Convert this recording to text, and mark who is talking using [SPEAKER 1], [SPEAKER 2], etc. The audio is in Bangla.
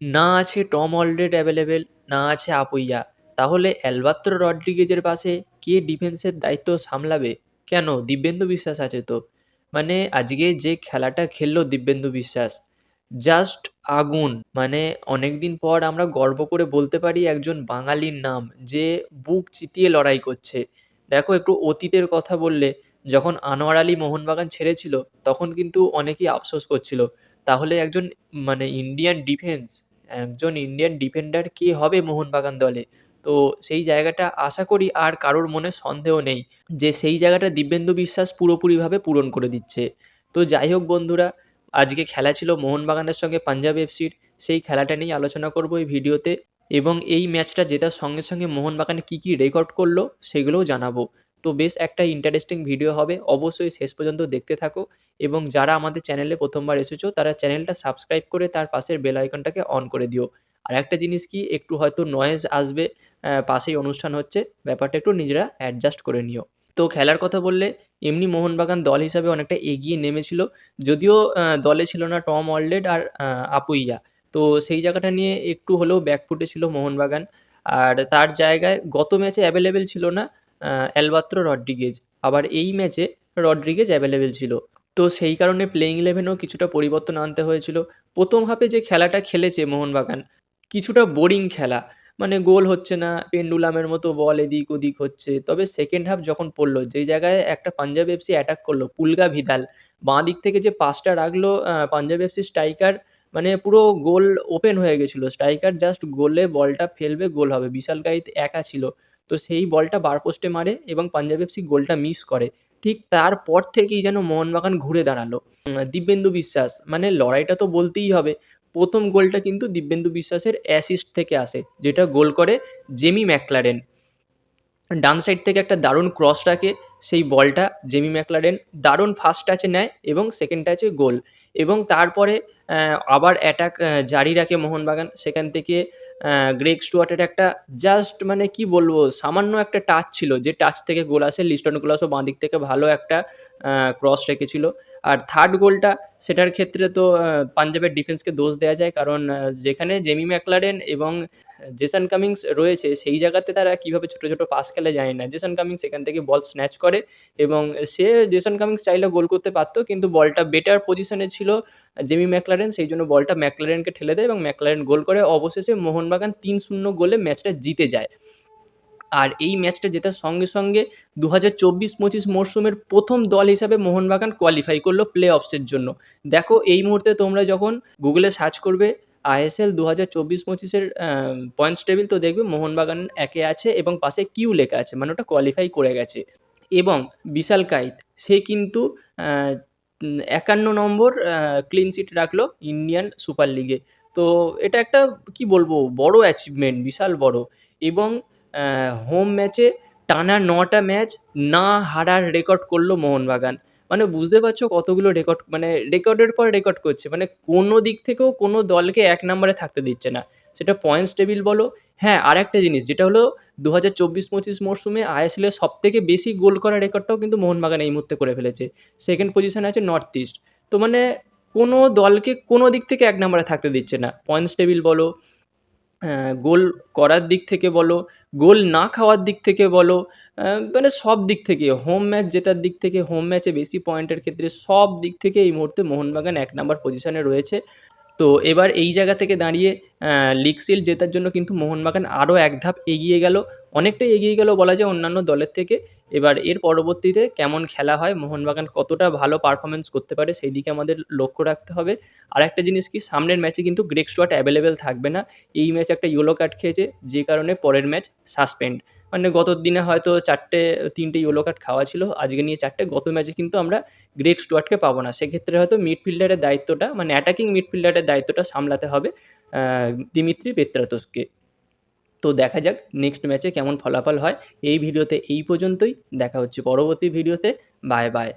[SPEAKER 1] না আছে টম অলরেড অ্যাভেলেবেল, না আছে আপুইয়া। তাহলে অ্যালবাত্র রড্রিগেজের পাশে কে ডিফেন্সের দায়িত্ব সামলাবে? কেন? দিব্যেন্দু বিশ্বাস আছে তো। মানে আজকে যে খেলাটা খেললো দিব্যেন্দু বিশ্বাস। জাস্ট আগুন। মানে অনেক দিন পর আমরা গর্ব করে বলতে পারি একজন বাঙালির নাম যে বুক চিতিয়ে লড়াই করছে। দেখো, একটু অতীতের কথা বললে, যখন আনোয়ার আলী মোহনবাগান ছেড়েছিল, তখন কিন্তু অনেকেই আফসোস করছিল। তাহলে একজন মানে ইন্ডিয়ান ডিফেন্স একজন ইন্ডিয়ান ডিফেন্ডার কে হবে মোহনবাগান দলে? তো সেই জায়গাটা আশা করি আর কারোর মনে সন্দেহ নেই যে সেই জায়গাটা দিব্যেন্দু বিশ্বাস পুরোপুরিভাবে পূরণ করে দিচ্ছে। তো যাই হোক বন্ধুরা, আজকে খেলা ছিল মোহনবাগানের সঙ্গে পাঞ্জাব এফসির। সেই খেলাটা নিয়ে আলোচনা করব এই ভিডিওতে এবং এই ম্যাচটা জেতার সঙ্গে সঙ্গে মোহনবাগান কী কী রেকর্ড করল সেগুলোও জানাব। তো বেশ একটা ইন্টারেস্টিং ভিডিও হবে। অবশ্যই শেষ পর্যন্ত দেখতে থাকো এবং যারা আমাদের চ্যানেলে প্রথমবার এসেছ, তারা চ্যানেলটা সাবস্ক্রাইব করে তার পাশের বেল আইকনটাকে অন করে দিও। আর একটা জিনিস কি, একটু হয়তো নয়েজ আসবে পাশেই অনুষ্ঠান হচ্ছে, ব্যাপারটা একটু নিজেরা অ্যাডজাস্ট করে নিও। তো খেলার কথা বললে, এমনি মোহনবাগান দল হিসাবে অনেকটা এগিয়ে নেমেছিল, যদিও দলে ছিল না টম অলডেড আর আপুইয়া। তো সেই জায়গাটা নিয়ে একটু হলেও ব্যাকফুটে ছিল মোহনবাগান। আর তার জায়গায় গত ম্যাচে অ্যাভেলেবেল ছিল না অ্যালবাত্র রড্রিগেজ। আবার এই ম্যাচে রড্রিগেজ অ্যাভেলেবেল ছিল। তো সেই কারণে প্লেইং ইলেভেনেও কিছুটা পরিবর্তন আনতে হয়েছিল। প্রথম হাফে যে খেলাটা খেলেছে মোহনবাগান, কিছুটা বোরিং খেলা। মানে গোল হচ্ছে না, পেন্ডুলামের মতো বল এদিক ওদিক হচ্ছে। তবে সেকেন্ড হাফ যখন পড়ল, যেই জায়গায় একটা পাঞ্জাব এফসি অ্যাটাক করল, পুলগা ভিদাল, বাঁ দিক থেকে যে পাসটা রাখল পাঞ্জাব এফসি স্ট্রাইকার মানে পুরো গোল ওপেন হয়ে গেছিল। স্ট্রাইকার জাস্ট গোলে বলটা ফেলবে, গোল হবে। বিশাল গাইত একা ছিল। তো সেই বলটা বার পোস্টে মারে এবং পাঞ্জাব এফসি গোলটা মিস করে। ঠিক তারপর থেকেই যেন মোহনবাগান ঘুরে দাঁড়াল। দিব্যেন্দু বিশ্বাস মানে লড়াইটা তো বলতেই হবে, প্রথম গোলটা কিন্তু দিব্যেন্দু বিশ্বাসের অ্যাসিস্ট থেকে আসে, যেটা গোল করে জেমি ম্যাকলারেন। ডান সাইড থেকে একটা দারুণ ক্রস রাখে সেই বলটা জেমি ম্যাকলারেন দারুণ ফার্স্ট টাচে নেয় এবং সেকেন্ড টাচে গোল। এবং তারপরে আবার অ্যাটাক জারি রাখে মোহনবাগান। সেখান থেকে গ্রেগ স্টুয়ার্টের একটা জাস্ট মানে কি বলব, সামান্য একটা টাচ ছিল যে টাচ থেকে গোল আসে। লিস্টন গুলাসও বাঁ দিক থেকে ভালো একটা ক্রস রেখেছিল। আর থার্ড গোলটা, সেটার ক্ষেত্রে তো পাঞ্জাবের ডিফেন্সকে দোষ দেওয়া যায়। কারণ যেখানে জেমি ম্যাকলারেন এবং জেসন কামিংস রয়েছে, সেই জায়গাতে তারা কীভাবে ছোট ছোট পাস খেলে যায় না। জেসন কামিংস এখান থেকে বল স্ন্যাচ করে এবং সে জেসন কামিংস চাইলে গোল করতে পারতো, কিন্তু বলটা বেটার পজিশনে ছিল জেমি ম্যাকলারেন সেই জন্য বলটা ম্যাকলারেনকে ঠেলে দেয় এবং ম্যাকলারেন গোল করে। অবশেষে মোহনবাগান তিন শূন্য গোলে ম্যাচটা জিতে যায়। আর এই ম্যাচটা জেতার সঙ্গে সঙ্গে দু হাজার চব্বিশ পঁচিশ মরশুমের প্রথম দল হিসাবে মোহনবাগান কোয়ালিফাই করল প্লে অফসের জন্য। দেখো, এই মুহূর্তে তোমরা যখন গুগলে সার্চ করবে আইএসএল দু হাজার চব্বিশ পঁচিশের পয়েন্টস টেবিল তো দেখবে, মোহনবাগান একে আছে এবং পাশে কিউ লেখা আছে মানে ওটা কোয়ালিফাই করে গেছে। এবং বিশাল কাইত সে কিন্তু একান্ন নম্বর ক্লিন চিট রাখল ইন্ডিয়ান সুপার লিগে। তো এটা একটা, কি বলব, বড় অ্যাচিভমেন্ট বিশাল বড়। এবং হোম ম্যাচে টানা নটা ম্যাচ না হারার রেকর্ড করল মোহনবাগান। মানে বুঝতে পারছ কতগুলো রেকর্ড মানে রেকর্ডের পর রেকর্ড করছে। মানে কোনো দিক থেকেও কোনো দলকে এক নম্বরে থাকতে দিচ্ছে না। সেটা পয়েন্টস টেবিল বলো। হ্যাঁ আর একটা জিনিস যেটা হলো দু হাজার চব্বিশ পঁচিশ মরশুমে আইএসএলের সব থেকে বেশি গোল করার রেকর্ডটাও কিন্তু মোহনবাগান এই মুহূর্তে করে ফেলেছে। সেকেন্ড পজিশনে আছে নর্থ ইস্ট তো মানে কোনো দলকে কোনো দিক থেকে এক নম্বরে থাকতে দিচ্ছে না। পয়েন্টস টেবিল বলো গোল করার দিক থেকে বলো, গোল না খাওয়ার দিক থেকে বলো মানে সব দিক থেকে হোম ম্যাচ জেতার দিক থেকে হোম ম্যাচে বেশি পয়েন্টের ক্ষেত্রে সব দিক থেকে এই মুহূর্তে মোহনবাগান এক নম্বর পজিশনে রয়েছে। তো এবার এই জায়গা থেকে দাঁড়িয়ে লিগ সিল জেতার জন্য কিন্তু মোহনবাগান আরও এক ধাপ এগিয়ে গেল। অনেকটাই এগিয়ে গেল বলা যায় অন্যান্য দলের থেকে। এবার এর পরবর্তীতে কেমন খেলা হয়, মোহনবাগান কতটা ভালো পারফরমেন্স করতে পারে সেই দিকে আমাদের লক্ষ্য রাখতে হবে। আর একটা জিনিস কি, সামনের ম্যাচে কিন্তু গ্রেক স্টুয়ার্ট অ্যাভেলেবেল থাকবে না। এই ম্যাচ একটা ইয়েলো কার্ড খেয়েছে, যে কারণে পরের ম্যাচ সাসপেন্ড মানে গত দিনে হয়তো চারটে, তিনটে ইয়েলো কার্ড খাওয়া ছিল। আজকে নিয়ে চারটে, গত ম্যাচে কিন্তু আমরা গ্রেক স্টুয়ার্টকে পাবো না। সেক্ষেত্রে হয়তো মিডফিল্ডারের দায়িত্বটা মানে অ্যাটাকিং মিডফিল্ডারের দায়িত্বটা সামলাতে হবে দিমিত্রি পেত্রাতোসকে তো দেখা যাক নেক্সট ম্যাচে কেমন ফলাফল হয়। এই ভিডিওতে এই পর্যন্তই। দেখা হচ্ছে পরবর্তী ভিডিওতে। Bye bye